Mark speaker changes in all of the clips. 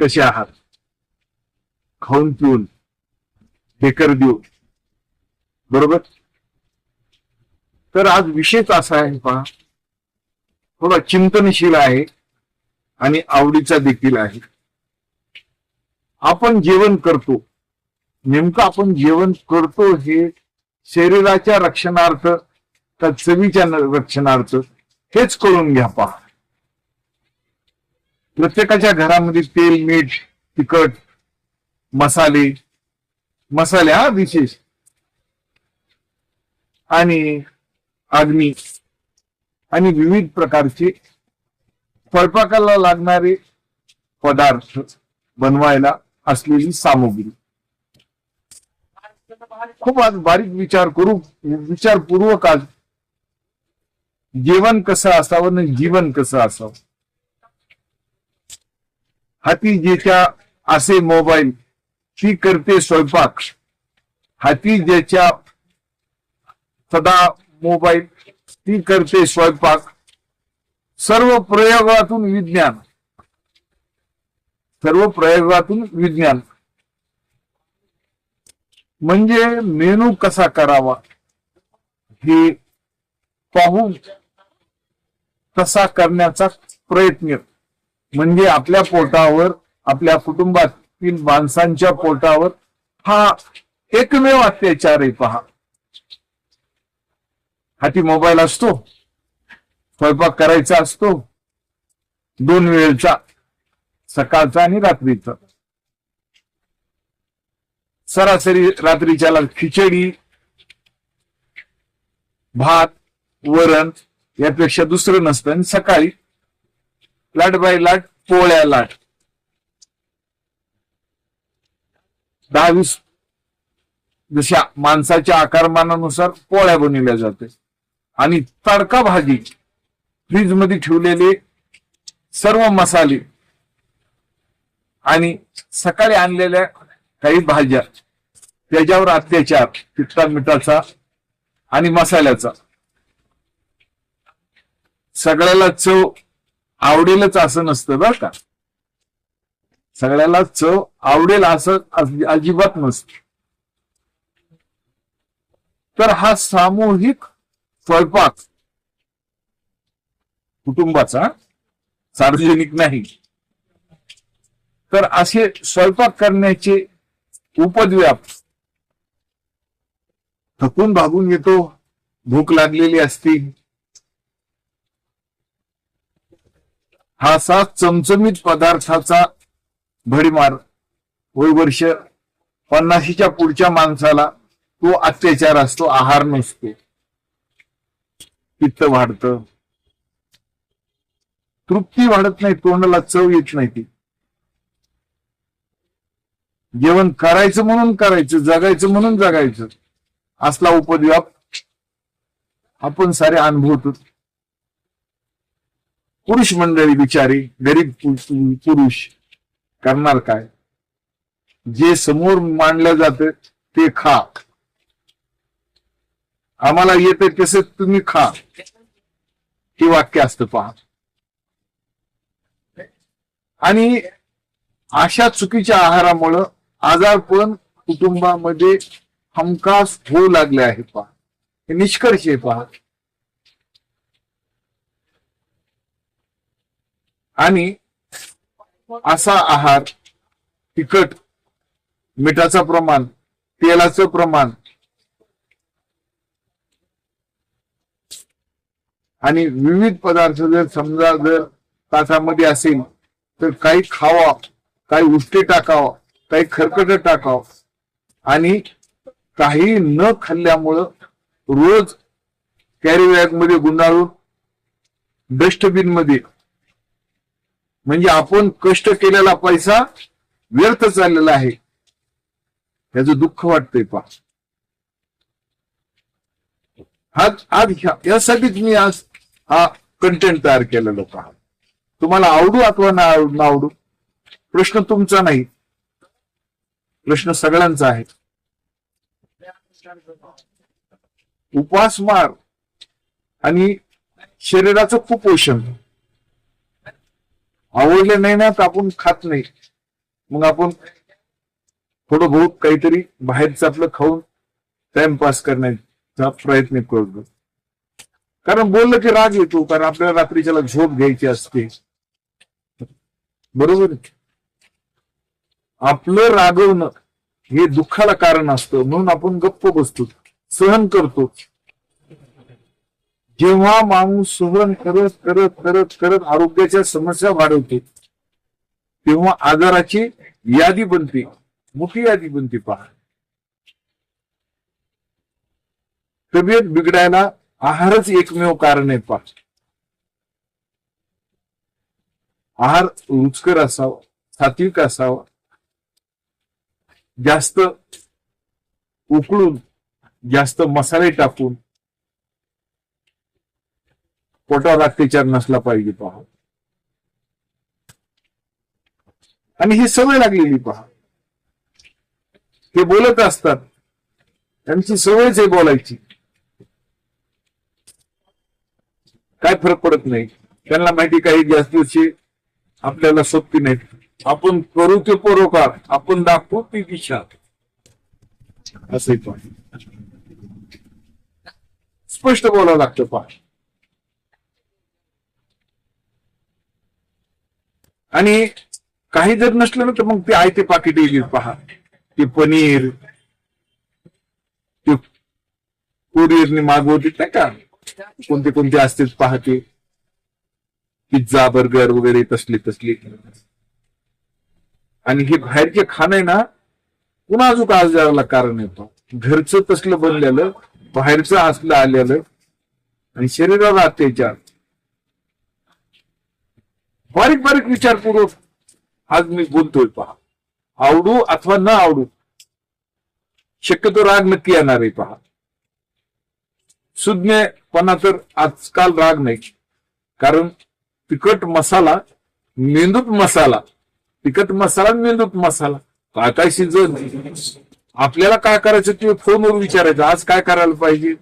Speaker 1: कसे आहात? खाऊन पिऊन बेकर देऊ. बरोबर? तर आज विशेष असा आहे पहा. थोडा चिंतनशील आहे आणि आवडीचा देखील आहे. आपण जेवण करतो. नेमकं आपण जेवण करतो हे शरीराच्या रक्षणार्थ का चवीच्या रक्षणार्थ? हेच करून घ्या पहा. प्रत्येकाच्या घरामध्ये तेल मीठ तिखट मसाले. मसाले हा विशेष. आणि अग्नी. आणि विविध प्रकारचे स्वयंपाकाला लागणारे पदार्थ बनवायला असलेली सामुग्री. खूप आज बारीक विचार करू विचारपूर्वक आज जेवण कसं असावं आणि जीवन कसं असावं? हाती ज्याच्या असे मोबाईल. ती करते स्वयंपाक. हाती ज्याच्या सदा मोबाईल. ती करते स्वयंपाक. सर्व प्रयोगातून विज्ञान. सर्व प्रयोगातून विज्ञान. म्हणजे मेनू कसा करावा? हे पाहून तसा करण्याचा प्रयत्न. म्हणजे आपल्या पोटावर आपल्या कुटुंबातील माणसांच्या पोटावर हा एकमेव अत्याचार आहे पहा. हाती मोबाईल असतो स्वयंपाक करायचा असतो दोन वेळचा सकाळचा आणि रात्रीचा. सरासरी रात्रीच्याला खिचडी भात वरण यापेक्षा दुसरं नसतं आणि सकाळी लाट बाय लाट पोळ्या लाट. दहावीस जशा माणसाच्या आकारमानानुसार पोळ्या बनवल्या जाते. आणि तडका भाजी फ्रीजमध्ये ठेवलेले सर्व मसाले आणि सकाळी आणलेल्या काही भाज्या त्याच्यावर अत्याचार तिखटा मिठाचा आणि मसाल्याचा. सगळ्याला चव आवडेलच असं नसतं बरं का. सगळ्याला चव आवडेल असं अजिबात नसतं. तर हा सामूहिक स्वयंपाक कुटुंबाचा सार्वजनिक नाही. तर असे स्वयंपाक करण्याचे उपद्व्याप थकून भागून येतो भूक लागलेली असती हा असा चमचमीत पदार्थाचा भडीमार. वय वर्ष पन्नाशीच्या पुढच्या माणसाला तो अत्याचार असतो आहार नसतो. पित्त वाढत. तृप्ती वाढत नाही तोंडाला चव येत नाही ती. जेवण करायचं म्हणून करायचं जगायचं म्हणून जगायचं. असला उपद्व्याप आपण सारे अनुभवतो. पुरुष मंडळी बिचारी गरीब पुरुष. करणार काय? जे समोर मांडलं जात ते खा. आम्हाला येते तसे तुम्ही खा. हे वाक्य असतं पहा. आणि अशा चुकीच्या आहारामुळं आजारपण कुटुंबामध्ये हमखास होऊ लागले आहे पहा. हे निष्कर्ष आहे पहा. आणि असा आहार तिखट मिठाचं प्रमाण तेलाचं प्रमाण आणि विविध पदार्थ जर समजा जर ताटामध्ये असेल तर काही खावा काही उष्टी टाकावं काही खरकट टाकावं आणि काही न खाल्ल्यामुळं रोज कॅरी बॅगमध्ये गुंडाळून डस्टबिनमध्ये म्हणजे आपण कष्ट केलेला पैसा व्यर्थ चाललेला आहे. याचं दुःख वाटतंय पा आज आज यासाठीच मी आज हा कंटेंट तयार केलेला पहा. तुम्हाला आवडू अथवा ना आवडू ना आवडू? प्रश्न तुमचा नाही. प्रश्न सगळ्यांचा आहे. उपासमार आणि शरीराचं कुपोषण. आवडले नाही ना तर आपण खात नाही. मग आपण थोडं बहुत काहीतरी बाहेरचं आपलं खाऊन टाइमपास करण्याचा प्रयत्न करतो. कारण बोललं की राग येतो कारण आपल्याला रात्रीच्याला झोप घ्यायची असते. बरोबर आपलं रागवणं हे दुःखाला कारण असतं म्हणून आपण गप्प बसतो सहन करतो. जेव्हा माणूस सहन करत करत करत करत आरोग्याच्या समस्या वाढवते तेव्हा आजाराची यादी बनते मोठी यादी बनते पहा. तब्येत बिघडायला आहारच एकमेव कारण आहे पहा. आहार रुचकर असावा सात्विक असावा. जास्त उकळून जास्त मसाले टाकून पोटावर अत्याचार नसला पाहिजे पहा. आणि ही सवय लागलेली पहा. ते बोलत असतात. त्यांची सवयच आहे बोलायची. काय फरक पडत नाही. त्यांना माहिती काही जास्त दिवशी आपल्याला सोपी नाहीत आपण करू ते परोकार आपण दाखवू ती दिशा. असं पण स्पष्ट बोलावं लागतं पहा. आणि काही जर नसलं ना तर मग ते आयते पाकिट येईल पहा. ते पनीर ते कुरिअरने मागवते नाही का? कोणते कोणते असतील पाहते पिझ्झा बर्गर वगैरे तसले तसले. आणि हे बाहेरचे खाणं आहे ना पुन्हा अजून आजाराला कारण येतो घरचं तसलं बनलेलं बाहेरचं असलं आलेलं आणि शरीराला अत्याचार. बारीक बारीक विचारपूर्वक आज मी बोलतोय पहा. आवडू अथवा न आवडू शक्यतो राग नक्की येणार आहे पहा. सुज्ञपणा तर आजकाल राग नाही. कारण तिखट मसाला मेंदूत मसाला तिखट मसाला मेंदूत मसाला काय काय शिजन आपल्याला काय करायचं ते फोनवर विचारायचं. आज काय करायला पाहिजे?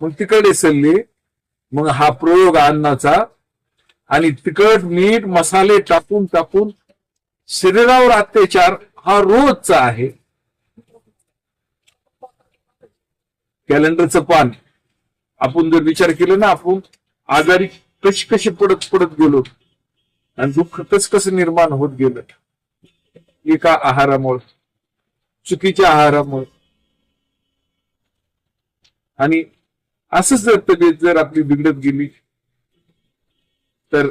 Speaker 1: मग तिकडे सल्ले मग हा प्रयोग अन्नाचा आणि तिखट मीठ मसाले टाकून टाकून शरीरावर अत्याचार हा रोजचा आहे. कॅलेंडरचं पान. आपण जर विचार केला ना आपण आजारी कशी कशी पडत पडत गेलो आणि दुःख कस कसं निर्माण होत गेलं एका आहारामुळे चुकीच्या आहारामुळे. आणि असंच जर तब्येत जर आपली बिघडत गेली तर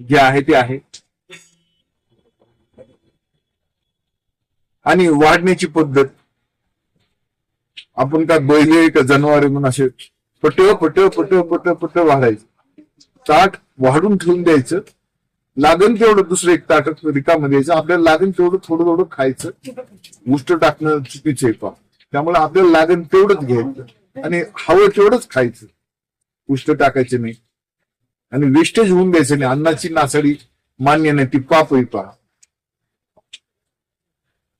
Speaker 1: जे आहे ते आहे. आणि वाढण्याची पद्धत. आपण काय बैले का जनावरे म्हणून असे पट पट पट पट पट वाढायचं. ताट वाढून ठेवून द्यायचं. लागण तेवढं दुसरं एक ताट रिकामध्ये द्यायचं. आपल्याला लागण तेवढं थोडं थोडं खायचं. उष्ट टाकणं चुकीचं आहे पा त्यामुळे आपल्याला लागण तेवढंच घ्यायचं. आणि हवं तेवढंच खायचं. उष्ट टाकायचे नाही आणि वेस्टेज होऊन द्यायचं नाही अन्नाची नासाडी मान्य नाही. ती पाप पहा.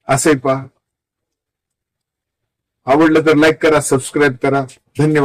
Speaker 1: असंही पहा. आवडलं तर लाईक करा सबस्क्राईब करा. धन्यवाद.